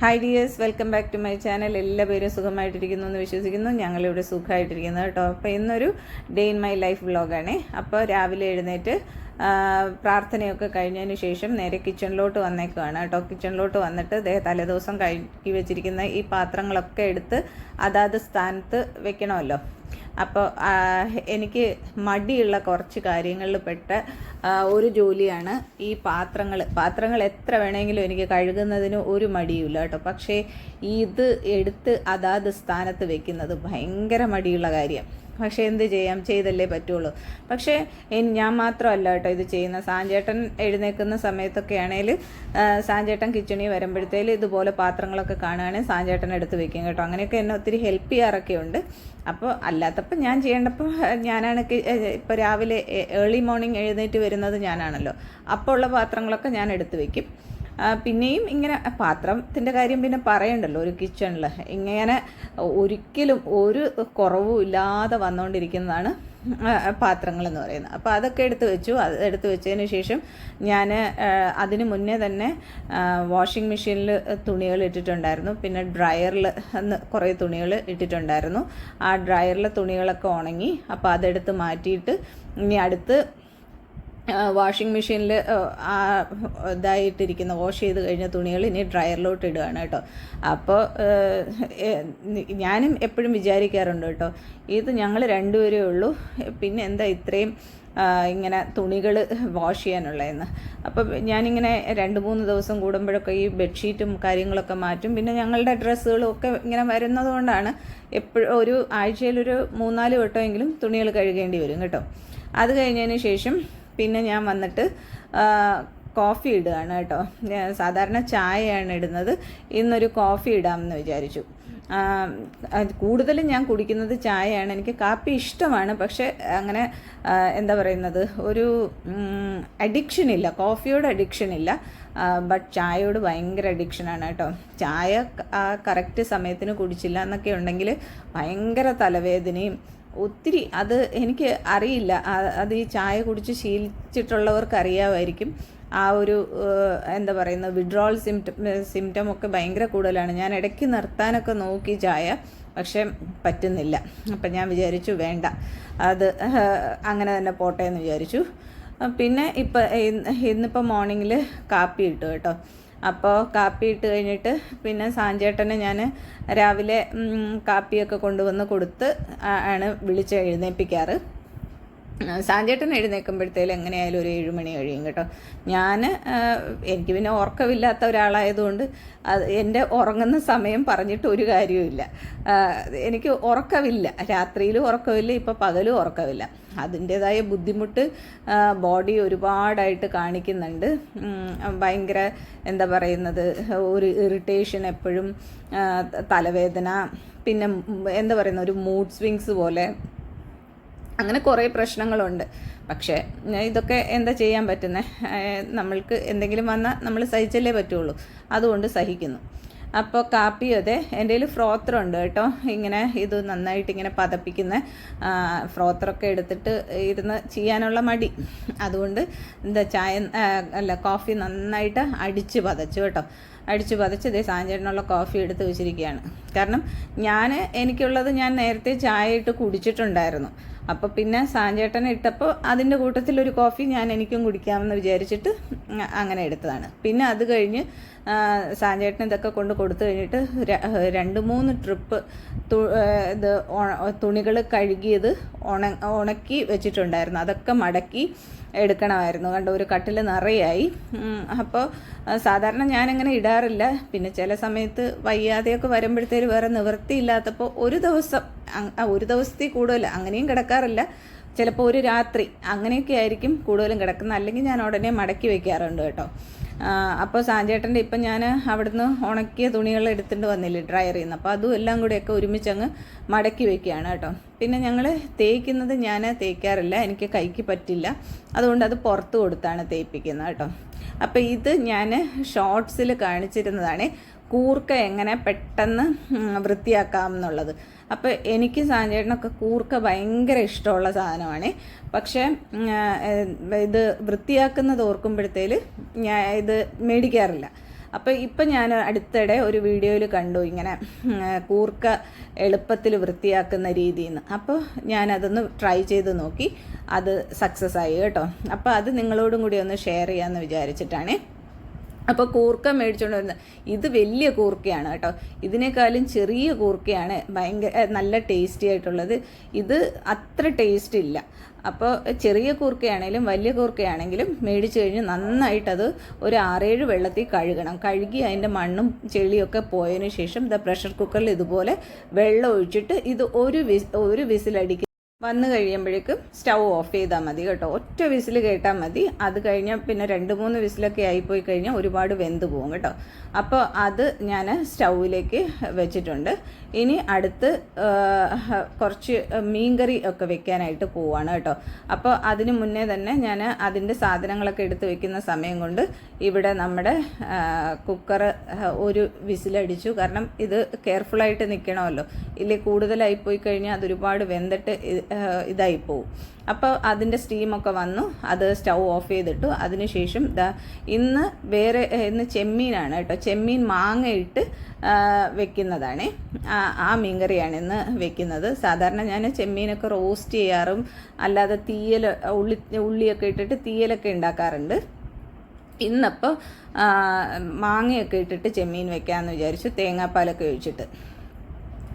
Hi dears welcome back to my channel എല്ലാ പേരും സുഖമായിട്ടിരിക്കുന്നു എന്ന് വിശ്വസിക്കുന്നു. ഞങ്ങളിവിടെ സുഖമായിട്ടിരിക്കുന്നു കേട്ടോ. അപ്പോൾ ഇന്നൊരു ഡേ ഇൻ മൈ ലൈഫ് വ്ലോഗാണ് അപ്പോൾ രാവിലെ എഴുന്നേറ്റ് പ്രാർത്ഥനയൊക്കെ കഴിഞ്ഞതിന് ശേഷം നേരെ കിച്ചണിലോട്ട് വന്നേക്കുവാണ് കേട്ടോ. കിച്ചണിലോട്ട് വന്നിട്ട് ദേ തലേദിവസം കഴുകി വെച്ചിരിക്കുന്ന ഈ പാത്രങ്ങളൊക്കെ എടുത്ത് അതാത് സ്ഥാനത്ത് വെക്കണമല്ലോ. അപ്പോൾ എനിക്ക് മടിയുള്ള കുറച്ച് കാര്യങ്ങളിൽ പെട്ട ഒരു ജോലിയാണ് ഈ പാത്രങ്ങൾ പാത്രങ്ങൾ എത്ര വേണമെങ്കിലും എനിക്ക് കഴുകുന്നതിന് ഒരു മടിയുമില്ല കേട്ടോ. പക്ഷേ ഇത് എടുത്ത് അതാത് സ്ഥാനത്ത് വെക്കുന്നത് ഭയങ്കര മടിയുള്ള കാര്യം. പക്ഷേ എന്ത് ചെയ്യാം? ചെയ്തല്ലേ പറ്റുള്ളൂ. പക്ഷേ ഞാൻ മാത്രമല്ല കേട്ടോ ഇത് ചെയ്യുന്ന സാഞ്ചേട്ടൻ എഴുന്നേൽക്കുന്ന സമയത്തൊക്കെ ആണെങ്കിൽ സാഞ്ചേട്ടൻ കിച്ചണിൽ വരുമ്പോഴത്തേലും ഇതുപോലെ പാത്രങ്ങളൊക്കെ കാണുകയാണെങ്കിൽ സാഞ്ചേട്ടൻ എടുത്ത് വെക്കും കേട്ടോ. അങ്ങനെയൊക്കെ എന്നെ ഒത്തിരി ഹെൽപ്പ് ചെയ്യാറൊക്കെ ഉണ്ട് അപ്പോൾ അല്ലാത്തപ്പോൾ ഞാൻ ചെയ്യേണ്ടപ്പോൾ ഞാനാണ് ഇപ്പോൾ രാവിലെ ഏർലി മോർണിംഗ് എഴുന്നേറ്റ് വരുന്നത് ഞാനാണല്ലോ. അപ്പോൾ ഉള്ള പാത്രങ്ങളൊക്കെ ഞാൻ എടുത്ത് വെക്കും. പിന്നെയും ഇങ്ങനെ പാത്രത്തിന്റെ കാര്യം പിന്നെ പറയണ്ടല്ലോ ഒരു കിച്ചണിൽ ഇങ്ങനെ ഒരിക്കലും ഒരു കുറവും ഇല്ലാതെ വന്നുകൊണ്ടിരിക്കുന്നതാണ് പാത്രങ്ങൾ എന്ന് പറയുന്നത്. അപ്പോൾ അതൊക്കെ എടുത്ത് വെച്ചു. അത് എടുത്ത് വെച്ചതിന് ശേഷം ഞാൻ അതിന് മുന്നേ തന്നെ വാഷിംഗ് മെഷീനിൽ തുണികൾ ഇട്ടിട്ടുണ്ടായിരുന്നു. പിന്നെ ഡ്രയറിൽ കുറേ തുണികൾ ഇട്ടിട്ടുണ്ടായിരുന്നു. ആ ഡ്രയറിലെ തുണികളൊക്കെ ഉണങ്ങി അപ്പോൾ അതെടുത്ത് മാറ്റിയിട്ട് ഇനി അടുത്ത് വാഷിംഗ് മെഷീനിൽ ഇതായിട്ടിരിക്കുന്ന വാഷ് ചെയ്ത് കഴിഞ്ഞ തുണികൾ ഇനി ഡ്രയറിലോട്ട് ഇടുകയാണ് കേട്ടോ. അപ്പോൾ ഞാനും എപ്പോഴും വിചാരിക്കാറുണ്ട് കേട്ടോ ഇത് ഞങ്ങൾ രണ്ടുപേരേ ഉള്ളൂ പിന്നെ എന്താ ഇത്രയും ഇങ്ങനെ തുണികൾ വാഷ് ചെയ്യാനുള്ളതെന്ന്. അപ്പോൾ ഞാനിങ്ങനെ രണ്ട് മൂന്ന് ദിവസം കൂടുമ്പോഴൊക്കെ ഈ ബെഡ്ഷീറ്റും കാര്യങ്ങളൊക്കെ മാറ്റും പിന്നെ ഞങ്ങളുടെ ഡ്രസ്സുകളും ഒക്കെ ഇങ്ങനെ വരുന്നതുകൊണ്ടാണ് എപ്പോഴും ഒരു ആഴ്ചയിലൊരു മൂന്നാൽ വട്ടമെങ്കിലും തുണികൾ കഴുകേണ്ടി വരും കേട്ടോ. അത് കഴിഞ്ഞതിന് ശേഷം പിന്നെ ഞാൻ വന്നിട്ട് കോഫി ഇടുകയാണ് കേട്ടോ. സാധാരണ ചായയാണ് ഇടുന്നത്. ഇന്നൊരു കോഫി ഇടാമെന്ന് വിചാരിച്ചു. കൂടുതലും ഞാൻ കുടിക്കുന്നത് ചായയാണ്. എനിക്ക് കാപ്പി ഇഷ്ടമാണ്. പക്ഷേ അങ്ങനെ എന്താ പറയുന്നത്? ഒരു അഡിക്ഷൻ ഇല്ല. കോഫിയോട് അഡിക്ഷൻ ഇല്ല. ബട്ട് ചായയോട് ഭയങ്കര അഡിക്ഷനാണ് കേട്ടോ. ചായ കറക്റ്റ് സമയത്തിന് കുടിച്ചില്ല എന്നൊക്കെ ഉണ്ടെങ്കിൽ ഭയങ്കര തലവേദനയും ഒത്തിരി അത് എനിക്ക് അറിയില്ല. അത് ഈ ചായ കുടിച്ച് ശീലിച്ചിട്ടുള്ളവർക്ക് അറിയാമായിരിക്കും ആ ഒരു എന്താ പറയുന്ന വിഡ്രോൾ സിംറ്റം സിംറ്റം ഒക്കെ ഭയങ്കര കൂടുതലാണ്. ഞാൻ ഇടയ്ക്ക് നിർത്താനൊക്കെ നോക്കി ചായ പക്ഷേ പറ്റുന്നില്ല. അപ്പം ഞാൻ വിചാരിച്ചു വേണ്ട. അത് അങ്ങനെ തന്നെ പോട്ടെ എന്ന് വിചാരിച്ചു. പിന്നെ ഇപ്പം ഇന്നിപ്പോൾ മോർണിംഗിൽ കാപ്പി ഇട്ടു കേട്ടോ. അപ്പോൾ കാപ്പി ഇട്ട് കഴിഞ്ഞിട്ട് പിന്നെ സാഞ്ചേട്ടന് ഞാൻ രാവിലെ കാപ്പിയൊക്കെ കൊണ്ടുവന്ന് കൊടുത്ത് ആണ് വിളിച്ച് എഴുന്നേൽപ്പിക്കാറ്. സാഞ്ചേട്ടൻ എഴുന്നേൽക്കുമ്പോഴത്തേലും എങ്ങനെയായാലും ഒരു ഏഴുമണി കഴിയും കേട്ടോ. ഞാൻ എനിക്ക് പിന്നെ ഉറക്കമില്ലാത്ത ഒരാളായതുകൊണ്ട് അത് എന്റെ ഉറങ്ങുന്ന സമയം പറഞ്ഞിട്ട് ഒരു കാര്യവുമില്ല. എനിക്ക് ഉറക്കമില്ല. രാത്രിയിലും ഉറക്കമില്ല ഇപ്പോൾ പകലും ഉറക്കമില്ല. അതിന്റേതായ ബുദ്ധിമുട്ട് ബോഡി ഒരുപാടായിട്ട് കാണിക്കുന്നുണ്ട്. ഭയങ്കര എന്താ പറയുന്നത് ഒരു ഇറിറ്റേഷൻ എപ്പോഴും തലവേദന പിന്നെ എന്താ പറയുന്ന ഒരു മൂഡ് സ്വിങ്സ് പോലെ അങ്ങനെ കുറേ പ്രശ്നങ്ങളുണ്ട്. പക്ഷേ ഇതൊക്കെ എന്താ ചെയ്യാൻ പറ്റുന്നത് നമ്മൾക്ക് എന്തെങ്കിലും വന്നാൽ നമ്മൾ സഹിച്ചല്ലേ പറ്റുള്ളൂ. അതുകൊണ്ട് സഹിക്കുന്നു. അപ്പോൾ കാപ്പി അതെ എന്റെ കയ്യിൽ ഫ്രോത്തറുണ്ട് കേട്ടോ. ഇങ്ങനെ ഇത് നന്നായിട്ട് ഇങ്ങനെ പതപ്പിക്കുന്ന. ഫ്രോത്തറൊക്കെ എടുത്തിട്ട് ഇരുന്ന് ചെയ്യാനുള്ള മടി. അതുകൊണ്ട് എന്താ ചായ അല്ല കോഫി നന്നായിട്ട് അടിച്ച് പതച്ചു കേട്ടോ. അടിച്ച് പതച്ച് ഇതേ സാഞ്ചേട്ടനുള്ള കോഫി എടുത്ത് വെച്ചിരിക്കുകയാണ്. കാരണം ഞാൻ എനിക്കുള്ളത് ഞാൻ നേരത്തെ ചായ ഇട്ട് കുടിച്ചിട്ടുണ്ടായിരുന്നു. അപ്പോൾ പിന്നെ സാഞ്ചേട്ടൻ ഇട്ടപ്പോൾ അതിന്റെ കൂട്ടത്തിൽ ഒരു കോഫി ഞാൻ എനിക്കും കുടിക്കാമെന്ന് വിചാരിച്ചിട്ട് അങ്ങനെ എടുത്തതാണ്. പിന്നെ അത് കഴിഞ്ഞ് സാഞ്ചേട്ടൻ ഇതൊക്കെ കൊണ്ട് കൊടുത്തു കഴിഞ്ഞിട്ട് രണ്ട് മൂന്ന് ട്രിപ്പ് ഇത് തുണികൾ കഴുകിയത് ഉണ ഉണക്കി വെച്ചിട്ടുണ്ടായിരുന്നു. അതൊക്കെ മടക്കി എടുക്കണമായിരുന്നു. കണ്ട ഒരു കട്ടിൽ നിറയായി. അപ്പോൾ സാധാരണ ഞാനങ്ങനെ ഇടാറില്ല. പിന്നെ ചില സമയത്ത് വയ്യാതെയൊക്കെ വരുമ്പോഴത്തേക്ക് വേറെ നിവൃത്തിയില്ലാത്തപ്പോൾ ഒരു ദിവസം ഒരു ദിവസത്തിൽ കൂടുതൽ അങ്ങനെയും കിടക്കാറില്ല. ചിലപ്പോൾ ഒരു രാത്രി അങ്ങനെയൊക്കെ ആയിരിക്കും കൂടുതലും കിടക്കുന്നത്. അല്ലെങ്കിൽ ഞാൻ ഉടനെ മടക്കി വെക്കാറുണ്ട് കേട്ടോ. അപ്പോൾ സാഞ്ചേട്ടന്റെ ഇപ്പം ഞാൻ അവിടുന്ന് ഉണക്കിയ തുണികൾ എടുത്തിട്ട് വന്നില്ലേ ഡ്രയറിൽ നിന്ന് അപ്പോൾ അതും എല്ലാം കൂടെയൊക്കെ ഒരുമിച്ച് അങ്ങ് മടക്കി വെക്കുകയാണ് കേട്ടോ. പിന്നെ ഞങ്ങൾ തേക്കുന്നത് ഞാൻ തേക്കാറില്ല എനിക്ക് കൈക്ക് പറ്റില്ല. അതുകൊണ്ട് അത് പുറത്ത് കൊടുത്താണ് തേപ്പിക്കുന്നത് കേട്ടോ. അപ്പോൾ ഇത് ഞാൻ ഷോർട്സിൽ കാണിച്ചിരുന്നതാണ് കൂർക്ക എങ്ങനെ പെട്ടെന്ന് വൃത്തിയാക്കാം എന്നുള്ളത്. അപ്പോൾ എനിക്ക് സാഞ്ചേട്ടനൊക്കെ കൂർക്ക ഭയങ്കര ഇഷ്ടമുള്ള സാധനമാണ്. പക്ഷേ ഇത് വൃത്തിയാക്കുന്നത് ഓർക്കുമ്പോഴത്തേൽ ഞാൻ ഇത് മേടിക്കാറില്ല. അപ്പോൾ ഇപ്പം ഞാൻ അടുത്തിടെ ഒരു വീഡിയോയിൽ കണ്ടു ഇങ്ങനെ കൂർക്ക എളുപ്പത്തിൽ വൃത്തിയാക്കുന്ന രീതിയിൽ നിന്ന് അപ്പോൾ ഞാനതൊന്ന് ട്രൈ ചെയ്ത് നോക്കി. അത് സക്സസ് ആയി കേട്ടോ. അപ്പോൾ അത് നിങ്ങളോടും കൂടി ഒന്ന് ഷെയർ ചെയ്യാമെന്ന് വിചാരിച്ചിട്ടാണേ. അപ്പോൾ കൂർക്ക മേടിച്ചുകൊണ്ട് വരുന്നത് ഇത് വലിയ കൂർക്കയാണ് കേട്ടോ. ഇതിനേക്കാളും ചെറിയ കൂർക്കയാണ് ഭയങ്കര നല്ല ടേസ്റ്റി ആയിട്ടുള്ളത്. ഇത് അത്ര ടേസ്റ്റ് ഇല്ല. അപ്പോൾ ചെറിയ കൂർക്കയാണെങ്കിലും വലിയ കൂർക്കയാണെങ്കിലും മേടിച്ചു കഴിഞ്ഞ് നന്നായിട്ടത് ഒരു ആറേഴ് വെള്ളത്തിൽ കഴുകണം. കഴുകി അതിന്റെ മണ്ണും ചെളിയൊക്കെ പോയതിന് ശേഷം ദ പ്രഷർ കുക്കറിൽ ഇതുപോലെ വെള്ളം ഒഴിച്ചിട്ട് ഇത് ഒരു വിസ് ഒരു വിസിലടിക്കുക വന്നു കഴിയുമ്പോഴേക്കും സ്റ്റൗ ഓഫ് ചെയ്താൽ മതി കേട്ടോ. ഒറ്റ വിസിൽ കേട്ടാൽ മതി. അത് കഴിഞ്ഞാൽ പിന്നെ രണ്ട് മൂന്ന് വിസിലൊക്കെ ആയിപ്പോയി കഴിഞ്ഞാൽ ഒരുപാട് വെന്ത് പോകും കേട്ടോ. അപ്പോൾ അത് ഞാൻ സ്റ്റൗവിലേക്ക് വെച്ചിട്ടുണ്ട്. ഇനി അടുത്ത് കുറച്ച് മീൻകറി ഒക്കെ വെക്കാനായിട്ട് പോവാണ് കേട്ടോ. അപ്പോൾ അതിന് മുന്നേ തന്നെ ഞാൻ അതിന്റെ സാധനങ്ങളൊക്കെ എടുത്ത് വെക്കുന്ന സമയം കൊണ്ട് ഇവിടെ നമ്മുടെ കുക്കർ ഒരു വിസിലടിച്ചു. കാരണം ഇത് കെയർഫുള്ളായിട്ട് നിൽക്കണമല്ലോ ഇല്ലേ കൂടുതലായി പോയി കഴിഞ്ഞാൽ അതൊരുപാട് വെന്തിട്ട് ഇതായി പോവും അപ്പോൾ അതിന്റെ സ്റ്റീമൊക്കെ വന്നു അത് സ്റ്റൗ ഓഫ് ചെയ്തിട്ടു. അതിനുശേഷം ദാ ഇന്ന് വേറെ ഇന്ന് ചെമ്മീനാണ് കേട്ടോ. ചെമ്മീൻ മാങ്ങയിട്ട് വെക്കുന്നതാണ്. ആ മീൻകറിയാണ് ഇന്ന് വെക്കുന്നത്. സാധാരണ ഞാൻ ചെമ്മീനൊക്കെ റോസ്റ്റ് ചെയ്യാറും അല്ലാതെ തീയൽ ഉള്ളി ഉള്ളിയൊക്കെ ഇട്ടിട്ട് തീയലൊക്കെ ഉണ്ടാക്കാറുണ്ട് ഇന്നപ്പോൾ മാങ്ങയൊക്കെ ഇട്ടിട്ട് ചെമ്മീൻ വെക്കാമെന്ന് വിചാരിച്ചു തേങ്ങാപ്പാലൊക്കെ ഒഴിച്ചിട്ട്.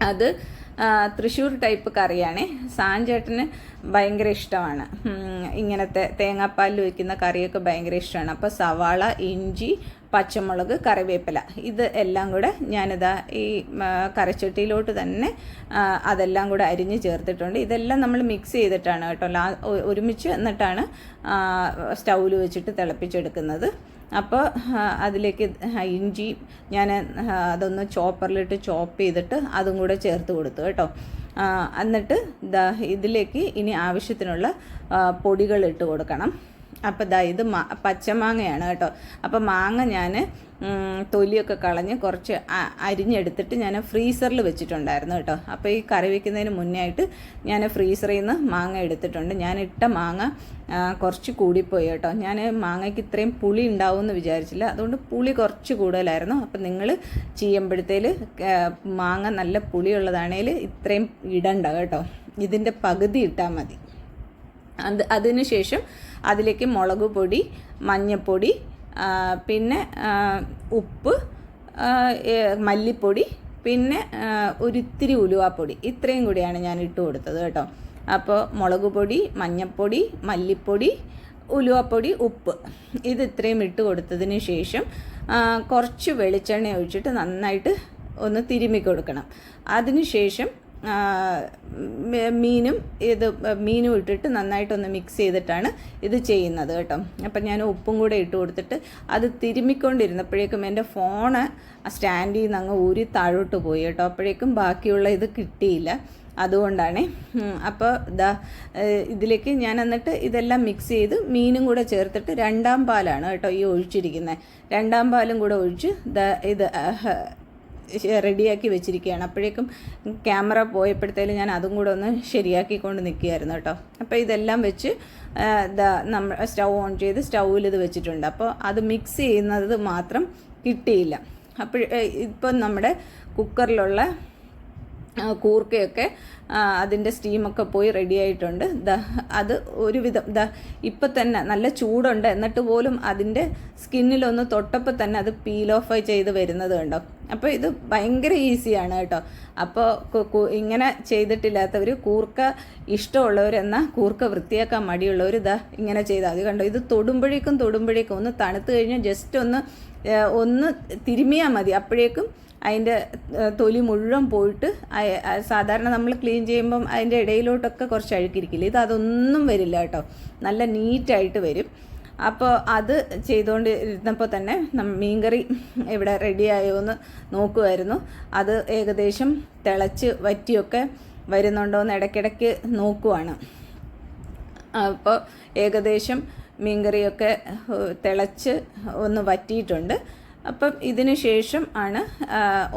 അത് തൃശ്ശൂർ ടൈപ്പ് കറിയാണേ. സാഞ്ചേട്ടന് ഭയങ്കര ഇഷ്ടമാണ്. ഇങ്ങനത്തെ തേങ്ങാപ്പാലിൽ വയ്ക്കുന്ന കറിയൊക്കെ ഭയങ്കര ഇഷ്ടമാണ്. അപ്പോൾ സവാള ഇഞ്ചി പച്ചമുളക് കറിവേപ്പില. ഇത് എല്ലാം കൂടെ ഞാനിതാ ഈ കരച്ചട്ടിയിലോട്ട് തന്നെ അതെല്ലാം കൂടെ അരിഞ്ഞ് ചേർത്തിട്ടുണ്ട്. ഇതെല്ലാം നമ്മൾ മിക്സ് ചെയ്തിട്ടാണ് കേട്ടോ. ലാ ഒരുമിച്ച് എന്നിട്ടാണ് സ്റ്റൗവിൽ വെച്ചിട്ട് തിളപ്പിച്ചെടുക്കുന്നത്. അപ്പോൾ അതിലേക്ക് ഇഞ്ചി ഞാൻ അതൊന്ന് ചോപ്പറിലിട്ട് ചോപ്പ് ചെയ്തിട്ട് അതും കൂടെ ചേർത്ത് കൊടുത്തു കേട്ടോ. എന്നിട്ട് ഇതിലേക്ക് ഇനി ആവശ്യത്തിനുള്ള പൊടികൾ ഇട്ട് കൊടുക്കണം. അപ്പോൾ ദാ ഇത് മാ പച്ചമാങ്ങയാണ് കേട്ടോ. അപ്പോൾ മാങ്ങ ഞാൻ തൊലിയൊക്കെ കളഞ്ഞ് കുറച്ച് അരിഞ്ഞെടുത്തിട്ട് ഞാൻ ഫ്രീസറിൽ വെച്ചിട്ടുണ്ടായിരുന്നു കേട്ടോ. അപ്പോൾ ഈ കറി വയ്ക്കുന്നതിന് മുന്നേ ആയിട്ട് ഞാൻ ഫ്രീസറിൽ നിന്ന് മാങ്ങ എടുത്തിട്ടുണ്ട്. ഞാൻ ഇട്ട മാങ്ങ കുറച്ച് കൂടിപ്പോയി കേട്ടോ. ഞാൻ മാങ്ങയ്ക്ക് ഇത്രയും പുളി ഉണ്ടാവും എന്ന് വിചാരിച്ചില്ല. അതുകൊണ്ട് പുളി കുറച്ച് കൂടുതലായിരുന്നു. അപ്പം നിങ്ങൾ ചെയ്യുമ്പോഴത്തേൽ മാങ്ങ നല്ല പുളിയുള്ളതാണേൽ ഇത്രയും ഇടണ്ട കേട്ടോ. ഇതിന്റെ പകുതി ഇട്ടാൽ മതി. അത് അതിനുശേഷം അതിലേക്ക് മുളക് പൊടി മഞ്ഞൾപ്പൊടി പിന്നെ ഉപ്പ് മല്ലിപ്പൊടി പിന്നെ ഒരിത്തിരി ഉലുവാപ്പൊടി. ഇത്രയും കൂടിയാണ് ഞാൻ ഇട്ട് കൊടുത്തത് കേട്ടോ. അപ്പോൾ മുളക് പൊടി മഞ്ഞൾപ്പൊടി മല്ലിപ്പൊടി ഉലുവാപ്പൊടി ഉപ്പ്. ഇത് ഇത്രയും ഇട്ട് കൊടുത്തതിന് ശേഷം കുറച്ച് വെളിച്ചെണ്ണ ഒഴിച്ചിട്ട് നന്നായിട്ട് ഒന്ന് തിരുമ്മി കൊടുക്കണം. അതിനുശേഷം മീനും ഇത് മീനും ഇട്ടിട്ട് നന്നായിട്ടൊന്ന് മിക്സ് ചെയ്തിട്ടാണ് ഇത് ചെയ്യുന്നത് കേട്ടോ. അപ്പം ഞാൻ ഉപ്പും കൂടെ ഇട്ട് കൊടുത്തിട്ട് അത് തിരുമ്മിക്കൊണ്ടിരുന്നപ്പോഴേക്കും എന്റെ ഫോണ് സ്റ്റാൻഡിൽ നിന്ന് അങ്ങ് ഊരി താഴോട്ട് പോയി കേട്ടോ. അപ്പോഴേക്കും ബാക്കിയുള്ള ഇത് കിട്ടിയില്ല. അതുകൊണ്ടാണേ. അപ്പോൾ ഇതാ ഇതിലേക്ക് ഞാൻ എന്നിട്ട് ഇതെല്ലാം മിക്സ് ചെയ്ത് മീനും കൂടെ ചേർത്തിട്ട് രണ്ടാം പാലാണ് കേട്ടോ ഈ ഒഴിച്ചിരിക്കുന്നത് രണ്ടാം പാലും കൂടെ ഒഴിച്ച് ഇത് റെഡിയാക്കി വെച്ചിരിക്കുകയാണ്. അപ്പോഴേക്കും ക്യാമറ പോയപ്പോഴത്തേലും ഞാൻ അതും കൂടെ ഒന്ന് ശരിയാക്കിക്കൊണ്ട് നിൽക്കുകയായിരുന്നു കേട്ടോ. അപ്പോൾ ഇതെല്ലാം വെച്ച് നമ്മൾ സ്റ്റൗ ഓൺ ചെയ്ത് സ്റ്റൗവിൽ ഇത് വെച്ചിട്ടുണ്ട്. അപ്പോൾ അത് മിക്സ് ചെയ്യുന്നത് മാത്രം കിട്ടിയില്ല. അപ്പോൾ ഇപ്പം നമ്മുടെ കുക്കറിലുള്ള കൂർക്കയൊക്കെ അതിന്റെ സ്റ്റീമൊക്കെ പോയി റെഡി ആയിട്ടുണ്ട്. ദാ അത് ഒരുവിധം ദാ ഇപ്പം തന്നെ നല്ല ചൂടുണ്ട്. എന്നിട്ട് പോലും അതിന്റെ സ്കിന്നിലൊന്ന് തൊട്ടപ്പോൾ തന്നെ അത് പീൽ ഓഫ് ചെയ്ത് വരുന്നത് കണ്ടോ? അപ്പോൾ ഇത് ഭയങ്കര ഈസിയാണ് കേട്ടോ. അപ്പോൾ ഇങ്ങനെ ചെയ്തിട്ടില്ലാത്തവർ കൂർക്ക ഇഷ്ടമുള്ളവർ എന്നാൽ കൂർക്ക വൃത്തിയാക്കാൻ മടിയുള്ളവർ ഇതാ ഇങ്ങനെ ചെയ്താൽ മതി കണ്ടോ? ഇത് തൊടുമ്പോഴേക്കും തൊടുമ്പോഴേക്കും ഒന്ന് തണുത്ത് കഴിഞ്ഞാൽ ജസ്റ്റ് ഒന്ന് ഒന്ന് തിരുമിയാൽ മതി. അപ്പോഴേക്കും അതിന്റെ തൊലി മുഴുവൻ പോയിട്ട് സാധാരണ നമ്മൾ ക്ലീൻ ചെയ്യുമ്പം അതിന്റെ ഇടയിലോട്ടൊക്കെ കുറച്ച് അഴുക്കിരിക്കില്ല? ഇത് അതൊന്നും വരില്ല കേട്ടോ. നല്ല നീറ്റായിട്ട് വരും. അപ്പോൾ അത് ചെയ്തുകൊണ്ട് ഇരുന്നപ്പോൾ തന്നെ മീൻകറി ഇവിടെ റെഡിയായോ എന്ന് നോക്കുമായിരുന്നു അത് ഏകദേശം തിളച്ച് വറ്റിയൊക്കെ വരുന്നുണ്ടോ എന്ന് ഇടയ്ക്കിടയ്ക്ക് നോക്കുവാണ്. അപ്പോൾ ഏകദേശം മീൻകറിയൊക്കെ തിളച്ച് ഒന്ന് വറ്റിയിട്ടുണ്ട്. അപ്പം ഇതിന് ശേഷം ആണ്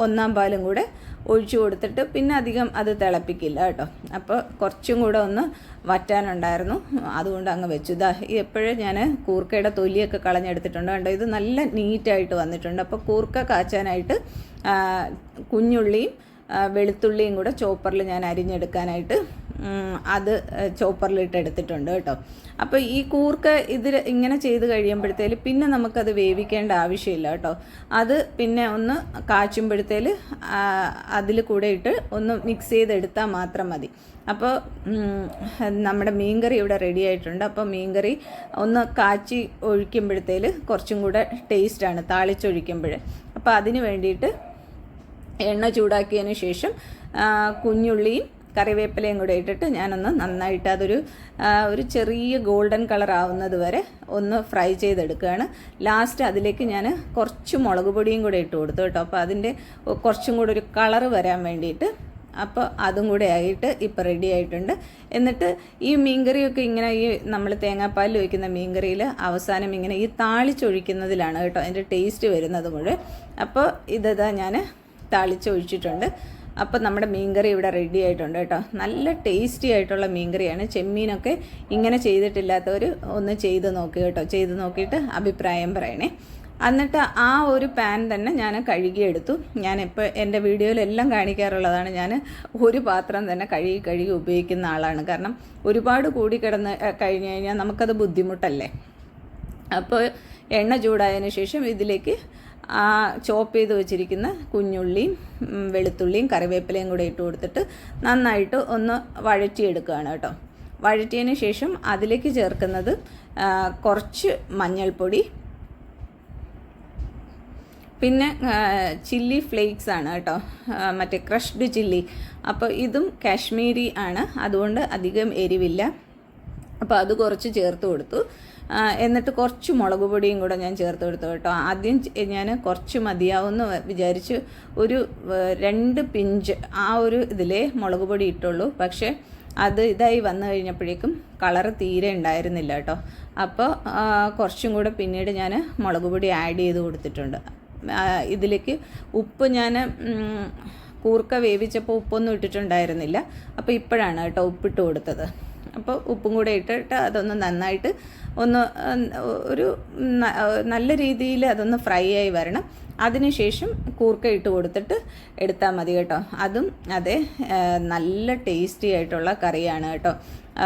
ഒന്നാം പാലും കൂടെ ഒഴിച്ചു കൊടുത്തിട്ട് പിന്നെ അധികം അത് തിളപ്പിക്കില്ല കേട്ടോ. അപ്പോൾ കുറച്ചും കൂടെ ഒന്ന് വറ്റാനുണ്ടായിരുന്നു. അതുകൊണ്ട് അങ്ങ് വെച്ചു. ഇതാ എപ്പോഴും ഞാൻ കൂർക്കയുടെ തൊലിയൊക്കെ കളഞ്ഞെടുത്തിട്ടുണ്ട് കണ്ടോ? ഇത് നല്ല നീറ്റായിട്ട് വന്നിട്ടുണ്ട്. അപ്പോൾ കൂർക്ക കാച്ചാനായിട്ട് കുഞ്ഞുള്ളിയും വെളുത്തുള്ളിയും കൂടെ ചോപ്പറിൽ ഞാൻ അരിഞ്ഞെടുക്കാനായിട്ട് അത് ചോപ്പറിലിട്ട് എടുത്തിട്ടുണ്ട് കേട്ടോ. അപ്പോൾ ഈ കൂർക്ക ഇതിൽ ഇങ്ങനെ ചെയ്ത് കഴിയുമ്പോഴത്തേൽ പിന്നെ നമുക്കത് വേവിക്കേണ്ട ആവശ്യമില്ല കേട്ടോ. അത് പിന്നെ ഒന്ന് കാച്ചുമ്പോഴത്തേൽ അതിൽ കൂടെ ഇട്ട് ഒന്ന് മിക്സ് ചെയ്തെടുത്താൽ മാത്രം മതി. അപ്പോൾ നമ്മുടെ മീൻകറി ഇവിടെ റെഡി ആയിട്ടുണ്ട്. അപ്പോൾ മീൻകറി ഒന്ന് കാച്ചി ഒഴിക്കുമ്പോഴത്തേൽ കുറച്ചും കൂടെ ടേസ്റ്റാണ് താളിച്ചൊഴിക്കുമ്പോൾ അപ്പോൾ അതിന് വേണ്ടിയിട്ട് എണ്ണ ചൂടാക്കിയതിന് ശേഷം കുഞ്ഞുള്ളിയും കറിവേപ്പിലയും കൂടെ ഇട്ടിട്ട് ഞാനൊന്ന് നന്നായിട്ട് അതൊരു ഒരു ചെറിയ ഗോൾഡൻ കളർ ആവുന്നത് വരെ ഒന്ന് ഫ്രൈ ചെയ്തെടുക്കുകയാണ്. ലാസ്റ്റ് അതിലേക്ക് ഞാൻ കുറച്ച് മുളക് പൊടിയും കൂടെ ഇട്ട് കൊടുത്തു കേട്ടോ. അപ്പോൾ അതിന്റെ കുറച്ചും കൂടെ ഒരു കളറ് വരാൻ വേണ്ടിയിട്ട് അപ്പോൾ അതും കൂടെ ആയിട്ട് ഇപ്പോൾ റെഡി ആയിട്ടുണ്ട്. എന്നിട്ട് ഈ മീൻകറിയൊക്കെ ഇങ്ങനെ ഈ നമ്മൾ തേങ്ങാപ്പാലിൽ വയ്ക്കുന്ന മീൻകറിയിൽ അവസാനം ഇങ്ങനെ ഈ താളിച്ചൊഴിക്കുന്നതിലാണ് കേട്ടോ. അതിന്റെ ടേസ്റ്റ് വരുന്നത് മുഴുവൻ. അപ്പോൾ ഇതാ ഞാൻ താളിച്ചൊഴിച്ചിട്ടുണ്ട്. അപ്പോൾ നമ്മുടെ മീൻകറി ഇവിടെ റെഡി ആയിട്ടുണ്ട് കേട്ടോ. നല്ല ടേസ്റ്റി ആയിട്ടുള്ള മീൻകറിയാണ്. ചെമ്മീനൊക്കെ ഇങ്ങനെ ചെയ്തിട്ടില്ലാത്തവർ ഒന്ന് ചെയ്ത് നോക്കി കേട്ടോ. ചെയ്ത് നോക്കിയിട്ട് അഭിപ്രായം പറയണേ. എന്നിട്ട് ആ ഒരു പാൻ തന്നെ ഞാൻ കഴുകിയെടുത്തു. ഞാൻ ഇപ്പോൾ എന്റെ വീഡിയോയിലെല്ലാം കാണിക്കാറുള്ളതാണ്. ഞാൻ ഒരു പാത്രം തന്നെ കഴുകി കഴുകി ഉപയോഗിക്കുന്ന ആളാണ്. കാരണം ഒരുപാട് കൂടി കിടന്ന് കഴിഞ്ഞ് കഴിഞ്ഞാൽ നമുക്കത് ബുദ്ധിമുട്ടല്ലേ? അപ്പോൾ എണ്ണ ചൂടായതിനു ശേഷം ഇതിലേക്ക് ആ ചോപ്പ് ചെയ്ത് വെച്ചിരിക്കുന്ന കുഞ്ഞുള്ളിയും വെളുത്തുള്ളിയും കറിവേപ്പിലയും കൂടെ ഇട്ട് കൊടുത്തിട്ട് നന്നായിട്ട് ഒന്ന് വഴറ്റിയെടുക്കുകയാണ് കേട്ടോ. വഴറ്റിയതിന് ശേഷം അതിലേക്ക് ചേർക്കുന്നത് കുറച്ച് മഞ്ഞൾപ്പൊടി. പിന്നെ ചില്ലി ഫ്ലേക്സ് ആണ് കേട്ടോ. മറ്റേ ക്രഷ്ഡ് ചില്ലി. അപ്പോൾ ഇതും കാശ്മീരി ആണ്. അതുകൊണ്ട് അധികം എരിവില്ല. അപ്പോൾ അത് കുറച്ച് ചേർത്ത് കൊടുത്തു. എന്നിട്ട് കുറച്ച് മുളക് പൊടിയും കൂടെ ഞാൻ ചേർത്ത് കൊടുത്തു കേട്ടോ. ആദ്യം ഞാൻ കുറച്ച് മതിയാവുമെന്ന് വിചാരിച്ച് ഒരു രണ്ട് പിഞ്ച് ആ ഒരു ഇതിലേ മുളക് പൊടി ഇട്ടുള്ളൂ. പക്ഷേ അത് ഇതായി വന്നു കഴിഞ്ഞപ്പോഴേക്കും കളറ് തീരെ ഉണ്ടായിരുന്നില്ല കേട്ടോ. അപ്പോൾ കുറച്ചും കൂടെ പിന്നീട് ഞാൻ മുളക് പൊടി ആഡ് ചെയ്ത് കൊടുത്തിട്ടുണ്ട്. ഇതിലേക്ക് ഉപ്പ് ഞാൻ കൂർക്ക വേവിച്ചപ്പോൾ ഉപ്പൊന്നും ഇട്ടിട്ടുണ്ടായിരുന്നില്ല. അപ്പോൾ ഇപ്പോഴാണ് കേട്ടോ ഉപ്പിട്ട് കൊടുത്തത്. അപ്പോൾ ഉപ്പും കൂടെ ഇട്ടിട്ട് അതൊന്ന് നന്നായിട്ട് ഒന്ന് ഒരു നല്ല രീതിയിൽ അതൊന്ന് ഫ്രൈ ആയി വരണം. അതിനുശേഷം കൂർക്ക ഇട്ട് കൊടുത്തിട്ട് എടുത്താൽ മതി കേട്ടോ. അതും അതെ നല്ല ടേസ്റ്റി ആയിട്ടുള്ള കറിയാണ് കേട്ടോ.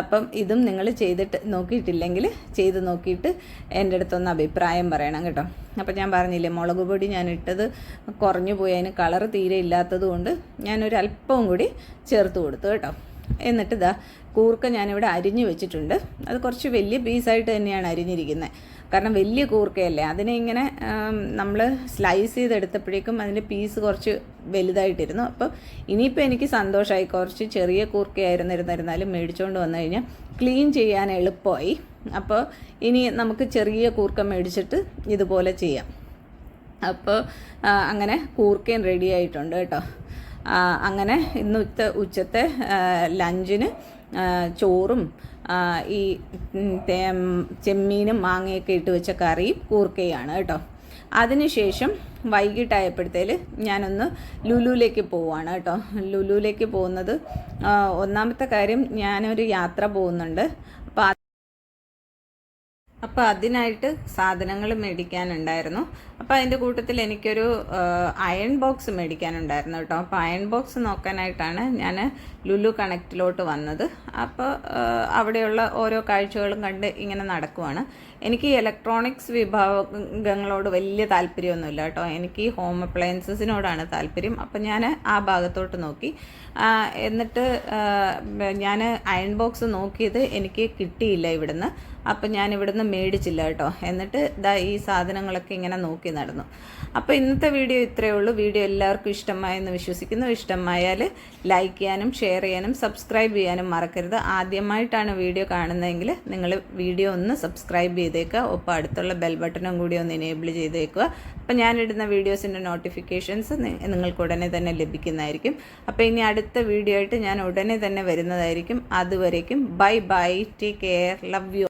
അപ്പം ഇതും നിങ്ങൾ ചെയ്തിട്ട് നോക്കിയിട്ടില്ലെങ്കിൽ ചെയ്ത് നോക്കിയിട്ട് എന്റെ അടുത്തൊന്ന് അഭിപ്രായം പറയണം കേട്ടോ. അപ്പം ഞാൻ പറഞ്ഞില്ലേ മുളക് പൊടി ഞാൻ ഇട്ടത് കുറഞ്ഞു പോയി അതിന് കളറ് തീരെ ഇല്ലാത്തത് കൊണ്ട് ഞാനൊരു കൂടി ചേർത്ത് കൊടുത്തു കേട്ടോ. എന്നിട്ട് ഇതാ കൂർക്ക ഞാനിവിടെ അരിഞ്ഞു വെച്ചിട്ടുണ്ട്. അത് കുറച്ച് വലിയ പീസായിട്ട് തന്നെയാണ് അരിഞ്ഞിരിക്കുന്നത്. കാരണം വലിയ കൂർക്കയല്ലേ. അതിനെ ഇങ്ങനെ നമ്മൾ സ്ലൈസ് ചെയ്തെടുത്തപ്പോഴേക്കും അതിന്റെ പീസ് കുറച്ച് വലുതായിട്ടിരുന്നു. അപ്പോൾ ഇനിയിപ്പോൾ എനിക്ക് സന്തോഷമായി കുറച്ച് ചെറിയ കൂർക്കയായിരുന്നിരുന്നിരുന്നാലും മേടിച്ചുകൊണ്ട് വന്നു കഴിഞ്ഞാൽ ക്ലീൻ ചെയ്യാൻ എളുപ്പമായി. അപ്പോൾ ഇനി നമുക്ക് ചെറിയ കൂർക്ക മേടിച്ചിട്ട് ഇതുപോലെ ചെയ്യാം. അപ്പോൾ അങ്ങനെ കൂർക്കയും റെഡി ആയിട്ടുണ്ട് കേട്ടോ. അങ്ങനെ ഇന്നത്തെ ഉച്ചത്തെ ലഞ്ചിന് ചോറും ഈ ചെമ്മീനും മാങ്ങയൊക്കെ ഇട്ട് വെച്ച കറിയും കൂർക്കയാണ് കേട്ടോ. അതിനുശേഷം വൈകിട്ടായപ്പോഴത്തേൽ ഞാനൊന്ന് ലുലുവിലേക്ക് പോവാണ് കേട്ടോ. ലുലുവിലേക്ക് പോകുന്നത് ഒന്നാമത്തെ കാര്യം ഞാനൊരു യാത്ര പോകുന്നുണ്ട്. അപ്പോൾ അതിനായിട്ട് സാധനങ്ങൾ മേടിക്കാനുണ്ടായിരുന്നു. അപ്പോൾ അതിന്റെ കൂട്ടത്തിൽ എനിക്കൊരു അയൺ ബോക്സ് മേടിക്കാനുണ്ടായിരുന്നു കേട്ടോ. അപ്പോൾ അയൺ ബോക്സ് നോക്കാനായിട്ടാണ് ഞാൻ ലുലു കണക്റ്റിലോട്ട് വന്നത്. അപ്പോൾ അവിടെയുള്ള ഓരോ കാഴ്ചകളും കണ്ട് ഇങ്ങനെ നടക്കുവാണ്. എനിക്ക് ഇലക്ട്രോണിക്സ് വിഭാഗങ്ങളോട് വലിയ താല്പര്യമൊന്നുമില്ല കേട്ടോ. എനിക്ക് ഹോം അപ്ലയൻസസിനോടാണ് താല്പര്യം. അപ്പം ഞാൻ ആ ഭാഗത്തോട്ട് നോക്കി. എന്നിട്ട് ഞാൻ അയൺ ബോക്സ് നോക്കിയത് എനിക്ക് കിട്ടിയില്ല ഇവിടുന്ന്. അപ്പം ഞാൻ ഇവിടുന്ന് മേടിച്ചില്ല കേട്ടോ. എന്നിട്ട് ഇതാ ഈ സാധനങ്ങളൊക്കെ ഇങ്ങനെ നോക്കി നടന്നു. അപ്പോൾ ഇന്നത്തെ വീഡിയോ ഇത്രയേ ഉള്ളൂ. വീഡിയോ എല്ലാവർക്കും ഇഷ്ടമായെന്ന് വിശ്വസിക്കുന്നു. ഇഷ്ടമായാൽ ലൈക്ക് ചെയ്യാനും ഷെയർ ചെയ്യാനും സബ്സ്ക്രൈബ് ചെയ്യാനും മറക്കരുത്. ആദ്യമായിട്ടാണ് വീഡിയോ കാണുന്നതെങ്കിൽ നിങ്ങൾ വീഡിയോ ഒന്ന് സബ്സ്ക്രൈബ് ചെയ്തേക്കുക. ഒപ്പം അടുത്തുള്ള ബെൽ ബട്ടണും കൂടി ഒന്ന് എനേബിൾ ചെയ്തേക്കുക. അപ്പോൾ ഞാനിടുന്ന വീഡിയോസിന്റെ നോട്ടിഫിക്കേഷൻസ് നിങ്ങൾക്ക് ഉടനെ തന്നെ ലഭിക്കുന്നതായിരിക്കും. അപ്പോൾ ഇനി അടുത്ത വീഡിയോ ആയിട്ട് ഞാൻ ഉടനെ തന്നെ വരുന്നതായിരിക്കും. അതുവരേക്കും bye bye take care love you